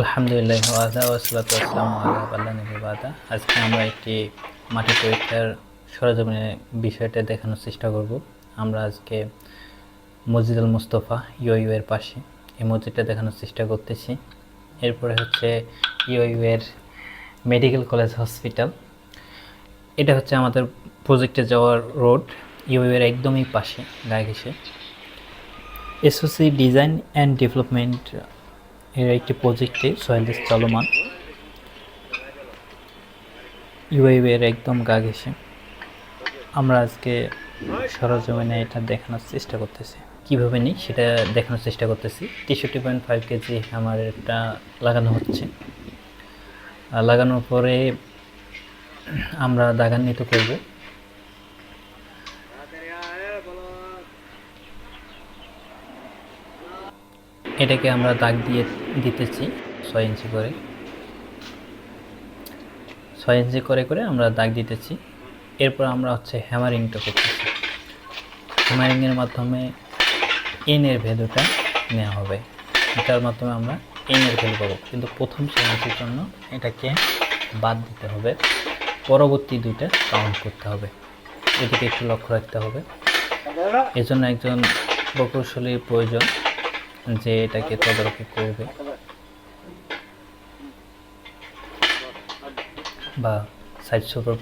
আলহামদুলিল্লাহ ওয়াদা ওয়াসালাত আসসালামু আলা আল্লাহ নবী বাদা আজকে আমরা একটি মাটি পরীক্ষার সরজমিনে বিষয়টা দেখানোর চেষ্টা করব। আমরা আজকে মসজিদ আল মুস্তফা, ইউইউ এর পাশে এই মসজিদটা দেখানোর চেষ্টা করতেছি। এরপরে হচ্ছে ইউইউ এর মেডিকেল কলেজ হসপিটাল। এটা হচ্ছে আমাদের প্রজেক্টে যাওয়ার রোড। ইউইউ এর একদমই পাশে গায়ে ঘেসে এসওসি ডিজাইন অ্যান্ড ডেভেলপমেন্ট এর একটি প্রজেক্টে সয়েল চলমান। ইউআইউ এর একদম গা ঘেসে আমরা আজকে সরজমিনে এটা দেখানোর চেষ্টা করতেছি। কীভাবে নিই সেটা দেখানোর চেষ্টা করতেছি। তেষট্টি পয়েন্ট ফাইভ কেজি আমার এটা লাগানো হচ্ছে। লাগানোর পরে আমরা দাগান্বিত করব। এটাকে আমরা দাগ দিয়ে দিতেছি ছয় ইঞ্চি করে। ছয় ইঞ্চি করে করে আমরা দাগ দিতেছি। এরপর আমরা হচ্ছে হ্যামারিংটা করতেছি। হ্যামারিংয়ের মাধ্যমে এনের ভ্যালুটা নেওয়া হবে। এটার মাধ্যমে আমরা এনের ভ্যালু পাবো। কিন্তু প্রথম ছয় ইঞ্চির জন্য এটাকে বাদ দিতে হবে। পরবর্তী দুইটা কাউন্ট করতে হবে। এদিকে একটু লক্ষ্য রাখতে হবে। এজন্য একজন প্রকৌশলীর প্রয়োজন। যে এটাকে তদারকি করবে। বা সাইট সুপারভিশন